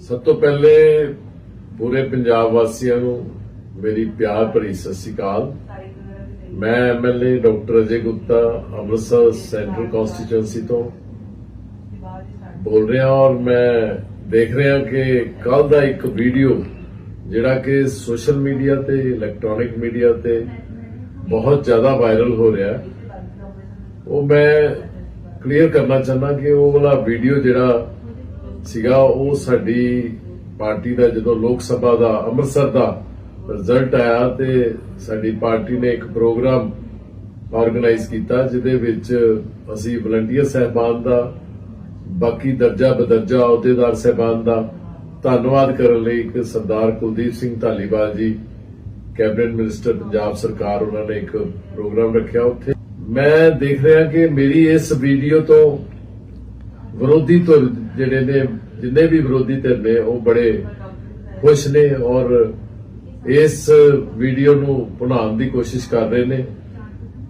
ਸਭ ਤੋਂ ਪਹਿਲੇ ਪੂਰੇ ਪੰਜਾਬ ਵਾਸੀਆਂ ਨੂੰ ਮੇਰੀ ਪਿਆਰ ਭਰੀ ਸਤਿ ਸ਼੍ਰੀ ਅਕਾਲ। ਮੈਂ MLA doctor Ajay Gupta, Amritsar central constituency ਤੋਂ ਬੋਲ ਰਿਹਾ ਔਰ ਮੈਂ ਦੇਖ ਰਿਹਾ ਕਿ ਕੱਲ ਦਾ ਇੱਕ ਵੀਡੀਓ ਜਿਹੜਾ ਕਿ ਸੋਸ਼ਲ ਮੀਡੀਆ ਤੇ ਇਲੈਕਟ੍ਰੋਨਿਕ ਮੀਡੀਆ ਤੇ ਬਹੁਤ ਜ਼ਿਆਦਾ ਵਾਇਰਲ ਹੋ ਰਿਹਾ। ਹੈ ਉਹ ਮੈਂ ਕਲੀਅਰ ਕਰਨਾ ਚਾਹੁੰਦਾ ਕਿ ਉਹ ਵਾਲਾ ਵੀਡੀਓ ਜਿਹੜਾ ਸੀਗਾ, ਉਹ ਸਾਡੀ ਪਾਰਟੀ ਦਾ ਜਦੋਂ ਲੋਕ ਸਭਾ ਦਾ, ਅੰਮ੍ਰਿਤਸਰ ਦਾ ਰਿਜ਼ਲਟ ਆਇਆ ਤੇ ਸਾਡੀ ਪਾਰਟੀ ਨੇ ਇੱਕ ਪ੍ਰੋਗਰਾਮ ਆਰਗੇਨਾਈਜ਼ ਕੀਤਾ, ਜਿਹਦੇ ਵਿੱਚ ਅਸੀਂ ਵਲੰਟੀਅਰ ਸਹਿਬਾਨ ਦਾ, ਬਾਕੀ ਦਰਜਾ ਬਦਰਜਾ ਅਹੁਦੇਦਾਰ ਸਹਿਬਾਨ ਦਾ ਧੰਨਵਾਦ ਕਰਨ ਲਈ ਇੱਕ ਸਰਦਾਰ ਕੁਲਦੀਪ ਸਿੰਘ ਧਾਲੀਵਾਲ ਜੀ ਕੈਬਨਿਟ ਮਿਨਿਸਟਰ ਪੰਜਾਬ ਸਰਕਾਰ, ਉਹਨਾਂ ਨੇ ਇੱਕ ਪ੍ਰੋਗਰਾਮ ਰੱਖਿਆ ਉੱਥੇ। ਮੈਂ ਦੇਖ ਰਿਹਾ ਕਿ ਮੇਰੀ ਇਸ ਵੀਡੀਓ ਤੋਂ ਵਿਰੋਧੀ ਧਿਰ ਜਿਹੜੇ ਨੇ, ਜਿੰਨੇ ਵੀ ਵਿਰੋਧੀ ਧਿਰ ਨੇ, ਉਹ ਬੜੇ ਖੁਸ਼ ਨੇ ਔਰ ਇਸ ਵੀਡੀਓ ਨੂੰ ਬਣਾਉਣ ਦੀ ਕੋਸ਼ਿਸ਼ ਕਰ ਰਹੇ ਨੇ।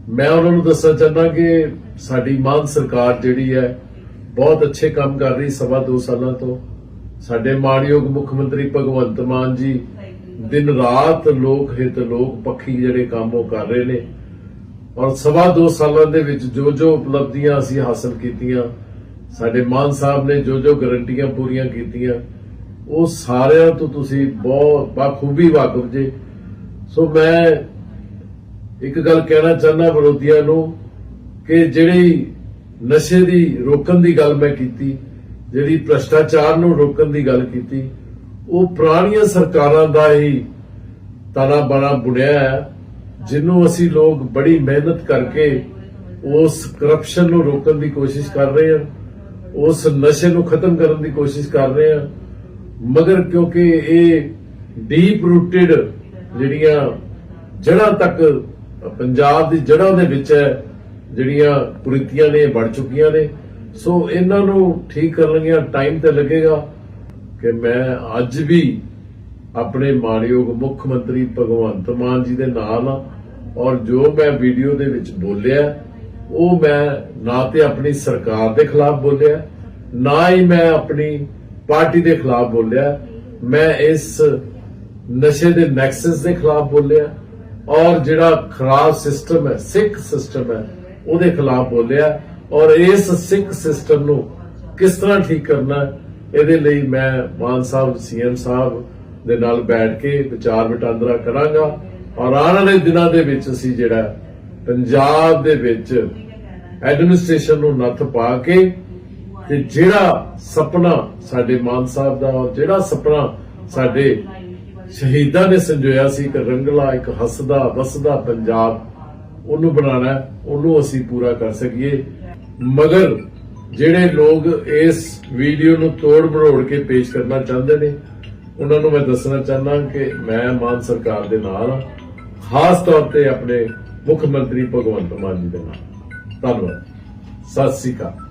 ਮੈਂ ਉਹਨਾਂ ਨੂੰ ਦੱਸਣਾ ਚਾਹੁੰਦਾ ਕਿ ਸਾਡੀ ਮਾਨ ਸਰਕਾਰ ਜਿਹੜੀ ਹੈ, ਬਹੁਤ ਅੱਛੇ ਕੰਮ ਕਰ ਰਹੀ ਸਵਾ ਦੋ ਸਾਲਾਂ ਤੋਂ। ਸਾਡੇ ਮਾਣਯੋਗ ਮੁੱਖ ਮੰਤਰੀ ਭਗਵੰਤ ਮਾਨ ਜੀ ਦਿਨ ਰਾਤ ਲੋਕ ਹਿੱਤ, ਲੋਕ ਪੱਖੀ ਜਿਹੜੇ ਕੰਮ ਉਹ ਕਰ ਰਹੇ ਨੇ। ਔਰ ਸਵਾ ਦੋ ਸਾਲਾਂ ਦੇ ਵਿੱਚ ਜੋ ਜੋ ਉਪਲਬਧੀਆਂ ਅਸੀਂ ਹਾਸਲ ਕੀਤੀਆਂ ਸਾਡੇ ਮਾਨ ਸਾਹਿਬ ਨੇ ਜੋ ਜੋ ਗਰੰਟੀਆਂ ਪੂਰੀਆਂ ਕੀਤੀਆਂ, ਉਹ ਸਾਰਿਆਂ ਤੋਂ ਤੁਸੀਂ ਬਹੁਤ ਬਾਖੂਬੀ ਵਾਕਿਫ ਜੇ। ਸੋ ਮੈਂ ਇੱਕ ਗੱਲ ਕਹਿਣਾ ਚਾਹੁੰਦਾ ਵਿਰੋਧੀਆਂ ਨੂੰ ਕਿ ਜਿਹੜੀ ਨਸ਼ੇ ਦੀ ਰੋਕਣ ਦੀ ਗੱਲ ਮੈਂ ਕੀਤੀ, ਜਿਹੜੀ ਭ੍ਰਸ਼ਟਾਚਾਰ ਨੂੰ ਰੋਕਣ ਦੀ ਗੱਲ ਕੀਤੀ, ਉਹ ਪੁਰਾਣੀਆਂ ਸਰਕਾਰਾਂ ਦਾ ਹੀ ਤਾਣਾ ਬਾਣਾ ਬੁਣਿਆ ਹੈ ਜਿਹਨੂੰ ਅਸੀਂ ਲੋਕ ਬੜੀ ਮਿਹਨਤ ਕਰਕੇ ਉਸ ਕਰਪਸ਼ਨ ਨੂੰ ਰੋਕਣ ਦੀ ਕੋਸ਼ਿਸ਼ ਕਰ ਰਹੇ ਹਾਂ। ਉਸ ਨਸ਼ੇ ਨੂੰ ਖਤਮ ਕਰਨ ਦੀ ਕੋਸ਼ਿਸ਼ ਕਰ ਰਹੇ ਹਾਂ। ਮਗਰ ਕਿਉਂਕਿ ਇਹ ਡੀਪ ਰੂਟਡ ਜਿਹੜੀਆਂ ਜੜ੍ਹਾਂ ਤੱਕ, ਪੰਜਾਬ ਦੀ ਜੜ੍ਹਾਂ ਦੇ ਵਿੱਚ ਹੈ, ਜਿਹੜੀਆਂ ਕੁਰੀਤੀਆਂ ਨੇ ਵੜ ਚੁੱਕੀਆਂ ਨੇ। ਸੋ ਇਹਨਾਂ ਨੂੰ ਠੀਕ ਕਰਨ ਲੱਗਿਆ ਟਾਈਮ ਤੇ ਲੱਗੇਗਾ ਕਿ ਮੈਂ ਅੱਜ ਵੀ ਆਪਣੇ ਮਾਨਯੋਗ ਮੁੱਖ ਮੰਤਰੀ ਭਗਵੰਤ ਮਾਨ ਜੀ ਦੇ ਨਾਲ ਔਰ ਜੋ ਮੈਂ ਵੀਡੀਓ ਦੇ ਵਿੱਚ ਬੋਲਿਆ ਉਹ ਮੈਂ ਨਾ ਤੇ ਆਪਣੀ ਸਰਕਾਰ ਦੇ ਖਿਲਾਫ ਬੋਲਿਆ ਨਾ ਹੀ ਮੈਂ ਆਪਣੀ ਪਾਰਟੀ ਦੇ ਖਿਲਾਫ ਬੋਲਿਆ। ਮੈਂ ਇਸ ਨਸ਼ੇ ਦੇ ਨੈਕਸਸ ਦੇ ਖਿਲਾਫ ਬੋਲਿਆ ਔਰ ਜਿਹੜਾ ਖਰਾਬ ਸਿਸਟਮ ਹੈ ਸਿੱਖ ਸਿਸਟਮ ਹੈ ਉਹਦੇ ਖਿਲਾਫ ਬੋਲਿਆ ਔਰ ਇਸ ਸਿੱਖ ਸਿਸਟਮ ਨੂੰ ਕਿਸ ਤਰ੍ਹਾਂ ਠੀਕ ਕਰਨਾ ਹੈ, ਇਹਦੇ ਲਈ ਮੈਂ ਮਾਨ ਸਾਹਿਬ ਸੀਐਮ ਸਾਹਿਬ ਦੇ ਨਾਲ ਬੈਠ ਕੇ ਵਿਚਾਰ ਵਟਾਂਦਰਾ ਕਰਾਂਗਾ ਔਰ ਆਉਣ ਵਾਲੇ ਦਿਨਾਂ ਦੇ ਵਿੱਚ ਅਸੀਂ ਜਿਹੜਾ ਪੰਜਾਬ ਦੇ ਵਿੱਚ ਐਡਮਿਨਿਸਟ੍ਰੇਸ਼ਨ ਨੂੰ ਨੱਥ ਪਾ ਕੇ ਤੇ ਜਿਹੜਾ ਸੁਪਨਾ ਸਾਡੇ ਮਾਨ ਸਾਹਿਬ ਦਾ ਜਿਹੜਾ ਸੁਪਨਾ ਸਾਡੇ ਸ਼ਹੀਦਾਂ ਨੇ ਸੰਜੋਇਆ ਸੀ ਇੱਕ ਰੰਗਲਾ ਇੱਕ ਹੱਸਦਾ ਵਸਦਾ ਪੰਜਾਬ ਉਹਨੂੰ ਬਣਾਉਣਾ ਹੈ, ਉਹਨੂੰ ਅਸੀਂ ਪੂਰਾ ਕਰ ਸਕੀਏ। ਮਗਰ ਜਿਹੜੇ ਲੋਕ ਇਸ ਵੀਡੀਓ ਨੂੰ ਤੋੜ ਮਰੋੜ ਕੇ ਪੇਸ਼ ਕਰਨਾ ਚਾਹੁੰਦੇ ਨੇ ਉਹਨਾਂ ਨੂੰ ਮੈਂ ਦੱਸਣਾ ਚਾਹੁੰਦਾ ਕਿ ਮੈਂ ਮਾਨ ਸਰਕਾਰ ਦੇ ਨਾਲ ਖਾਸ ਤੌਰ ਤੇ ਆਪਣੇ ਮੁੱਖ ਮੰਤਰੀ ਭਗਵੰਤ ਮਾਨ ਜੀ ਦੇ ਨਾਲ। ਧੰਨਵਾਦ। ਸਤਿ ਸ੍ਰੀ ਅਕਾਲ।